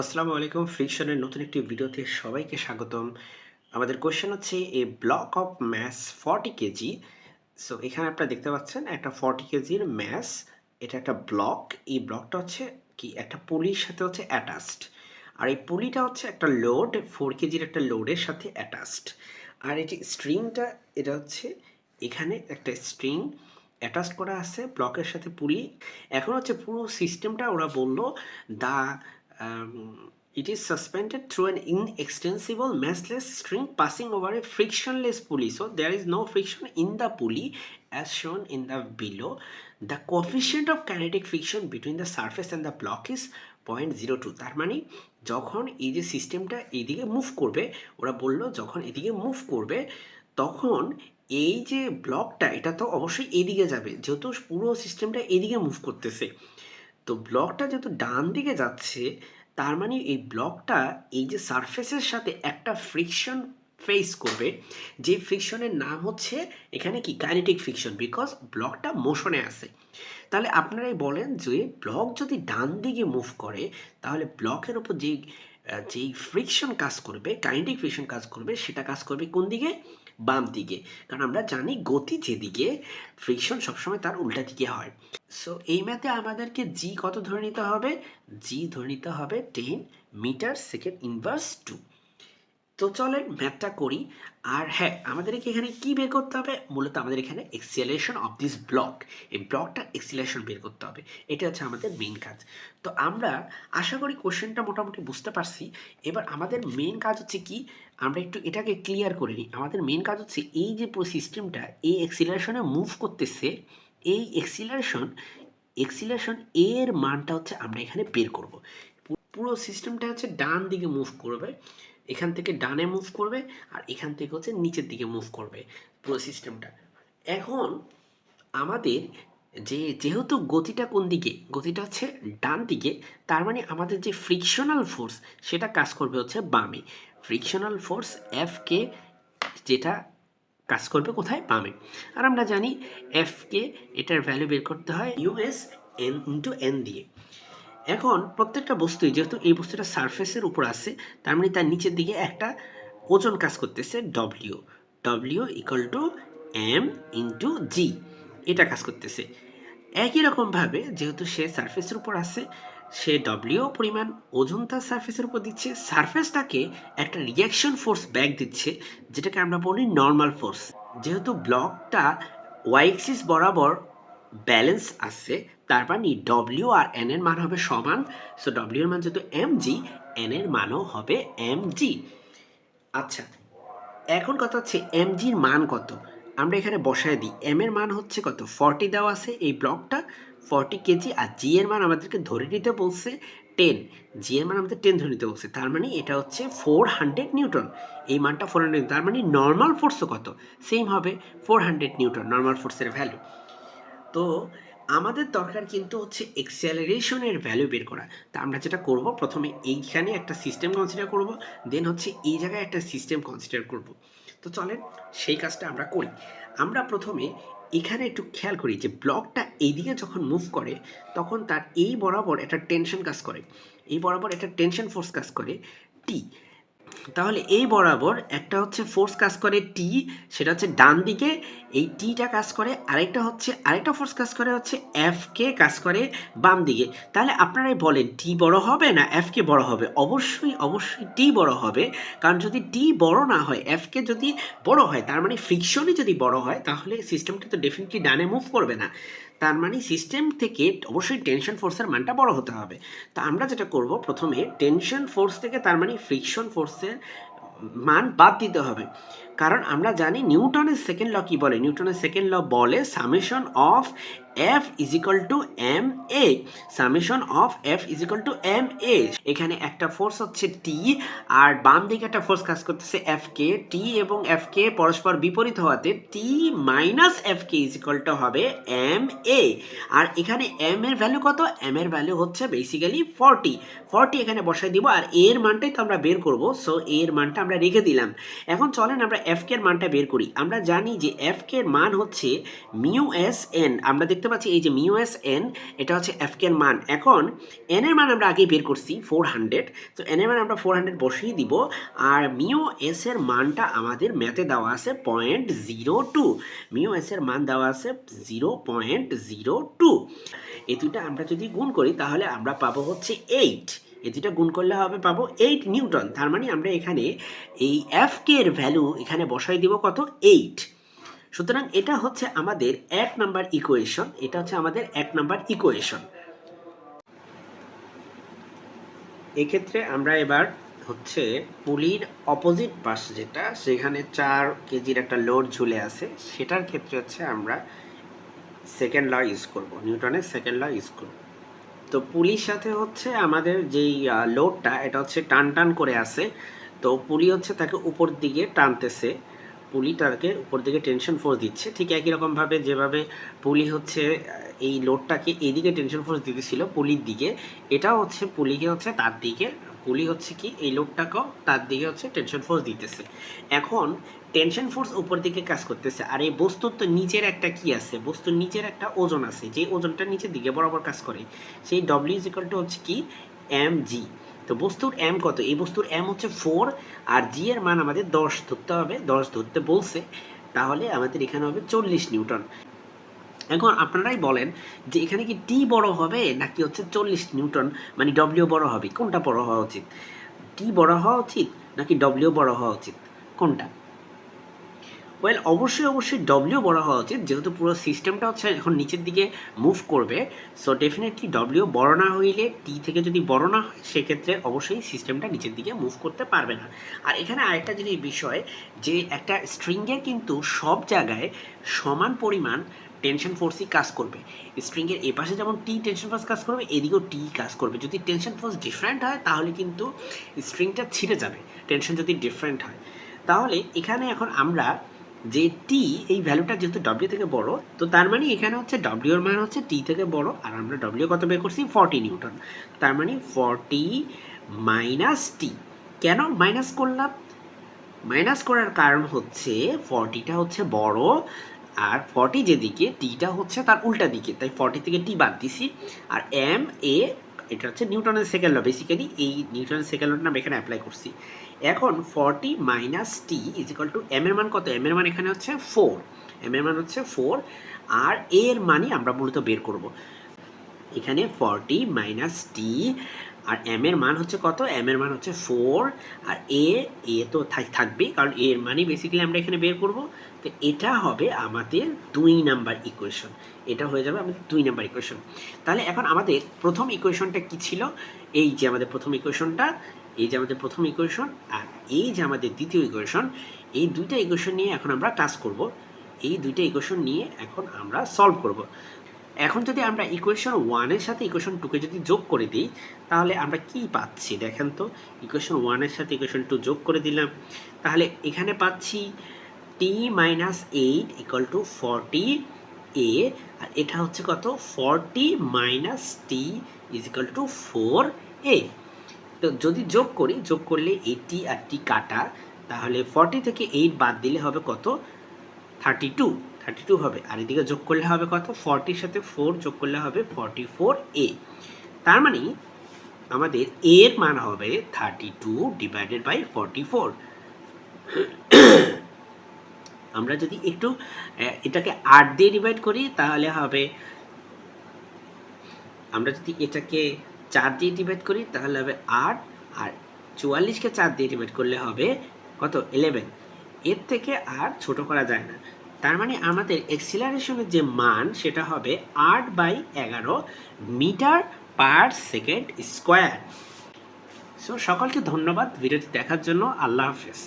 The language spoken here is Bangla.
আসসালামু আলাইকুম, ফ্রিকশনের নতুন একটি ভিডিওতে সবাইকে স্বাগতম। আমাদের কোশ্চেন হচ্ছে, a block of mass forty KG so এখানে আপনারা দেখতে পাচ্ছেন একটা ফর্টি কেজির ম্যাস এটা একটা ব্লক এই ব্লকটা হচ্ছে কি, একটা পুলির সাথে হচ্ছে অ্যাটাচড আর এই পুলিটা হচ্ছে একটা লোড ফোর কেজির একটা লোডের সাথে অ্যাটাচড আর যে স্ট্রিংটা এটা হচ্ছে এখানে একটা স্ট্রিং অ্যাটাচ করা আছে ব্লকের সাথে পুলি, এখন হচ্ছে পুরো সিস্টেমটা ওরা বলল the um, it is suspended through an inextensible massless string passing over a frictionless pulley so there is no friction in the pulley as shown in the below the coefficient of kinetic friction between the surface and the block is 0.02 তার মানে যখন এই যে সিস্টেমটা এইদিকে মুভ করবে ওরা বলল যখন এদিকে মুভ করবে তখন এই যে ব্লকটা এটা তো অবশ্যই এদিকে যাবে যেহেতু পুরো সিস্টেমটা এদিকে মুভ করতেছে তো ব্লকটা যেহেতু ডান দিকে যাচ্ছে, তার মানে এই ব্লকটা এই যে সারফেসের সাথে একটা ফ্রিকশন ফেস করবে। যে ফ্রিকশনের নাম হচ্ছে এখানে কি? কাইনেটিক ফ্রিকশন বিকজ ব্লকটা মোশনে আছে। তাহলে আপনারাই বলেন যে ব্লক যদি ডান দিকে মুভ করে, তাহলে ব্লকের উপর যেই যেই ফ্রিকশন কাজ করবে কাইনেটিক ফ্রিকশন কাজ করবে, সেটা কাজ করবে কোন দিকে? বাম দিকে। কারণ আমরা জানি গতি যেদিকে ফ্রিকশন সবসময় তার উল্টা দিকে হয়। সো এই ম্যাথে আমাদেরকে জি কত ধরে নিতে হবে? জি ধরে নিতে হবে ten metre second inverse two তো চলেন ম্যাথটা করি। আর হ্যাঁ আমাদেরকে এখানে কি বের করতে হবে? মূলত আমাদের এখানে এক্সিলেশন অফ দিস ব্লক এই ব্লকটা এক্সিলেশন বের করতে হবে। এটা হচ্ছে আমাদের মেইন কাজ। তো আমরা আশা করি কোশ্চেনটা মোটামুটি বুঝতে পারছি। এবার আমাদের মেইন কাজ হচ্ছে কি? আমরা একটু এটাকে ক্লিয়ার করে নিই। আমাদের মেইন কাজ হচ্ছে এই যে পুরো সিস্টেমটা এই এক্সিলেশনে মুভ করতেছে, এই এক্সিলারেশন এক্সিলেশন এর মানটা হচ্ছে আমরা এখানে বের করব। পুরো সিস্টেমটা হচ্ছে ডান দিকে মুভ করবে, এখান থেকে ডানে মুভ করবে, আর এখান থেকে হচ্ছে নিচের দিকে মুভ করবে পুরো সিস্টেমটা এখন আমাদের যে, যেহেতু গতিটা কোন দিকে, গতিটা হচ্ছে ডান দিকে, তার মানে আমাদের যে ফ্রিকশনাল ফোর্স সেটা কাজ করবে হচ্ছে বামে। ফ্রিকশনাল ফোর্স এফ কে যেটা কাজ করবে কোথায়? বামে। আর আমরা জানি এফ কে এটার ভ্যালু বের করতে হয় ইউএস এন ইন্টু এন দিয়ে। এখন প্রত্যেকটা বস্তুই, যেহেতু এই বস্তুটা সারফেসের উপর আছে, তার মানে তার নিচের দিকে একটা ওজন কাজ করতেছে W W equal to m into g এটা কাজ করতেছে। একই রকমভাবে যেহেতু সে সারফেসের উপর আছে, সে ডব্লিউ পরিমাণ ওজন তার সারফেসের উপর দিচ্ছে। সারফেস তাকে একটা রিয়াকশন ফোর্স ব্যাক দিচ্ছে, যেটাকে আমরা বলি নর্মাল ফোর্স যেহেতু ব্লকটা ওয়াইক্সিস বরাবর ব্যালেন্স আছে, তার মানে ডব্লিউ আর এন এর মান হবে সমান। সো ডব্লিউ এর মান যেহেতু এম জি এন এর মানও হবে এম জি আচ্ছা এখন কথা হচ্ছে এম জির মান কত? আমরা এখানে বসায় দিই। এম এর মান হচ্ছে কত? ফর্টি দেওয়া আছে এই ব্লকটা। ফর্টি কেজি আর জি এর মান আমাদেরকে ধরে নিতে বলছে টেন জি এর মান আমাদের টেন ধরে নিতে বলছে। তার মানে এটা হচ্ছে ফোর হান্ড্রেড নিউটন। এই মানটা ফোর হান্ড্রেড তার মানে নর্মাল ফোর্সও কত? সেম হবে ফোর হান্ড্রেড নিউটন নর্মাল ফোর্সের ভ্যালু তো আমাদের দরকার কিন্তু হচ্ছে এক্সেলারেশনের ভ্যালু বের করা। তা আমরা যেটা করব, প্রথমে এইখানে একটা সিস্টেম কনসিডার করব দেন হচ্ছে এই জায়গায় একটা সিস্টেম কনসিডার করব। তো চলেন সেই কাজটা আমরা করি। আমরা প্রথমে এখানে একটু খেয়াল করি যে ব্লকটা এইদিকে যখন মুভ করে, তখন তার এই বরাবর একটা টেনশন কাজ করে। এই বরাবর একটা টেনশন ফোর্স কাজ করে টি তাহলে এই বরাবর একটা হচ্ছে ফোর্স কাজ করে টি সেটা হচ্ছে ডান দিকে। এই টিটা কাজ করে, আরেকটা হচ্ছে, আরেকটা ফোর্স কাজ করে হচ্ছে এফ কে কাজ করে বাম দিকে। তাহলে আপনারাই বলেন টি বড় হবে না এফ কে বড় হবে? অবশ্যই অবশ্যই টি বড় হবে। কারণ যদি টি বড় না হয় এফ কে যদি বড় হয়, তার মানে ফ্রিকশনই যদি বড় হয়, তাহলে সিস্টেমটা তো ডেফিনেটলি ডানে মুভ করবে না। তার মানে সিস্টেম থেকে অবশ্যই টেনশন ফোর্সের মানটা বড় হতে হবে। তো আমরা যেটা করব প্রথমে টেনশন ফোর্স থেকে তার মানে ফ্রিকশন ফোর্সের মান বাদ দিতে হবে। কারণ আমরা জানি নিউটনের সেকেন্ড ল কি বলে? নিউটনের সেকেন্ড ল বলে summation of F is equal to m a summation of F is equal to m a এখানে একটা ফোর্স হচ্ছে টি আর বাম দিকে একটা ফোর্স কাজ করতেছে এফ কে টি এবং এফ কে পরস্পর বিপরীত হওয়াতে T minus f k is equal to হবে এম এ আর এখানে এম এর ভ্যালু কত? এম এর ভ্যালু হচ্ছে বেসিক্যালি ফর্টি ফর্টি এখানে বসাই দিব, আর এর মানটাই তো আমরা বের করব। সো এর মানটা আমরা রেখে দিলাম। এখন চলেন আমরা এফ কে এর মানটা বের করি। আমরা জানি যে এফ কে এর মান হচ্ছে মিউ এস এন। আমরা দেখতে পাচ্ছি এই যে মিউ এন, এটা হচ্ছে এফ এর মান। এখন এন এর মান আমরা আগেই বের করছি ফোর হান্ড্রেড তো এন এর মান আমরা ফোর হান্ড্রেড বসিয়ে দিব, আর মিউ এস এর মানটা আমাদের ম্যাথে দেওয়া আছে point zero two mu s এর মান দেওয়া আছে জিরো পয়েন্ট জিরো টু এই দুইটা আমরা যদি গুণ করি, তাহলে আমরা পাবো হচ্ছে এইট এই দুইটা গুণ করলে হবে পাবো এইট নিউটন। তার মানে আমরা এখানে এই এফ কে এর ভ্যালু এখানে বসাই দিব কত? এইট সুতরাং এটা হচ্ছে আমাদের এক নাম্বার ইকুয়েশন এটা হচ্ছে আমাদের এক নাম্বার ইকুয়েশন এক্ষেত্রে আমরা এবার হচ্ছে পুলির অপোজিট পাশ যেটা, সেখানে চার কেজির একটা লোড ঝুলে আছে, সেটার ক্ষেত্রে হচ্ছে আমরা সেকেন্ড ল ইউজ করব, নিউটনের সেকেন্ড ল ইউজ করব। তো পুলির সাথে হচ্ছে আমাদের যেই লোডটা, এটা হচ্ছে টান টান করে আসে। তো পুলি হচ্ছে তাকে উপর দিকে টানতেছে। পুলি তাকে উপর দিকে টেনশন ফোর্স দিচ্ছে। ঠিক একই রকমভাবে যেভাবে পুলি হচ্ছে এই লোডটাকে এদিকে টেনশন ফোর্স দিতেছিল পুলির দিকে, এটাও হচ্ছে পুলিকে হচ্ছে তার দিকে পুলি হচ্ছে কি, এই লোডটাকেও তার দিকে হচ্ছে টেনশন ফোর্স দিতেছে। এখন টেনশন ফোর্স উপর দিকে কাজ করতেছে। আর এই বস্তুর তো নিচের একটা কি আছে? বস্তুর নিচের একটা ওজন আছে। যে ওজনটা নিচের দিকে বরাবর কাজ করে। সেই ডব্লিউ ইজ ইকাল টু হচ্ছে কি এম জি তো বস্তুর এম কত? এই বস্তুর এম হচ্ছে ফোর আর জি এর মান আমাদের দশ ধরতে হবে। দশ ধরতে বলছে। তাহলে আমাদের এখানে হবে চল্লিশ নিউটন। এখন আপনারাই বলেন যে এখানে কি টি বড় হবে নাকি হচ্ছে চল্লিশ নিউটন মানে ডব্লিউ বড় হবে? কোনটা বড় হওয়া উচিত? টি বড় হওয়া উচিত নাকি ডব্লিউ বড় হওয়া উচিত? কোনটা? ওয়েল অবশ্যই অবশ্যই ডব্লিউ বড় হওয়া উচিত, যেহেতু পুরো সিস্টেমটা হচ্ছে এখন নিচের দিকে মুভ করবে। সো ডেফিনেটলি ডব্লিউ বড় না হইলে টি থেকে যদি বড় না হয়, সেক্ষেত্রে অবশ্যই সিস্টেমটা নিচের দিকে মুভ করতে পারবে না। আর এখানে আরেকটা জিনিস বিষয়, যে একটা স্ট্রিংয়ের কিন্তু সব জায়গায় সমান পরিমাণ টেনশন ফোর্সই কাজ করবে। স্ট্রিংয়ের এ পাশে যেমন টি টেনশন ফোর্স কাজ করবে, এদিকেও টি কাজ করবে। যদি টেনশন ফোর্স ডিফারেন্ট হয়, তাহলে কিন্তু স্ট্রিংটা ছিঁড়ে যাবে। টেনশন যদি ডিফারেন্ট হয়। তাহলে এখানে এখন আমরা যে টি এই ভ্যালুটা যেহেতু ডব্লিউ থেকে বড়, তো তার মানে এখানে হচ্ছে ডব্লিউ এর মান হচ্ছে টি থেকে বড়, আর আমরা ডব্লিউ কত বের করছি? ফর্টি নিউটন তার মানে ফর্টি মাইনাস টি কেন মাইনাস করলাম? মাইনাস করার কারণ হচ্ছে ফর্টিটা হচ্ছে বড় আর ফর্টি যেদিকে টিটা হচ্ছে তার উল্টা দিকে। তাই ফর্টি থেকে টি বাদ দিছি। আর এম এ এটা হচ্ছে নিউটনের সেকেন্ড ল বেসিক্যালি এই নিউটনের সেকেন্ড লটা এখানে অ্যাপ্লাই করছি। এখন forty minus T is equal to m এর মান কত? এম এর মান এখানে হচ্ছে ফোর এম এর মান হচ্ছে ফোর আর এর মানই আমরা মূলত বের করব। এখানে ফর্টি মাইনাস টি আর এম এর মান হচ্ছে কত? এম এর মান হচ্ছে ফোর আর এ এ তো থাক- থাকবেই, কারণ এ এর মানই বেসিক্যালি আমরা এখানে বের করব। তো এটা হবে আমাদের দুই নাম্বার ইকুয়েশন এটা হয়ে যাবে আমাদের দুই নাম্বার ইকুয়েশন তাহলে এখন আমাদের প্রথম ইকুয়েশনটা কি ছিল? এই যে আমাদের প্রথম ইকুয়েশনটা এই যে আমাদের প্রথম ইকুয়েশন আর এই যে আমাদের দ্বিতীয় ইকুয়েশন এই দুইটা ইকুয়েশন নিয়ে এখন আমরা কাজ করব। এই দুইটা ইকুয়েশন নিয়ে এখন আমরা সলভ করব। এখন যদি আমরা ইকুয়েশন ওয়ানের সাথে ইকুয়েশন টুকে যদি যোগ করে দিই, তাহলে আমরা কি পাচ্ছি? দেখেন তো ইকুয়েশন ওয়ানের সাথে ইকুয়েশন টু যোগ করে দিলাম। তাহলে এখানে পাচ্ছি T minus eight equal to forty a আর এটা হচ্ছে কত? Forty minus T is equal to four a তো যদি যোগ করি, যোগ করলে এইটি আর টি কাটা, তাহলে ফর্টি থেকে এইট বাদ দিলে হবে কত? থার্টি টু থার্টি টু হবে। আর এদিকে যোগ করলে হবে কত? ফর্টির সাথে ফোর যোগ করলে হবে ফর্টি ফোর এ তার মানে আমাদের এর মান হবে thirty two divided by forty four আমরা যদি একটু এটাকে আট দিয়ে ডিভাইড করি, তাহলে হবে, আমরা যদি এটাকে চার দিয়ে ডিভাইড করি, তাহলে হবে আট। আর চুয়াল্লিশকে চার দিয়ে ডিভাইড করলে হবে কত? ইলেভেন এর থেকে আর ছোট করা যায় না। তার মানে আমাদের এক্সিলারেশনের যে মান, সেটা হবে আট বাই এগারো metre per second square. So সকলকে ধন্যবাদ ভিডিওটি দেখার জন্য। আল্লাহ হাফেজ।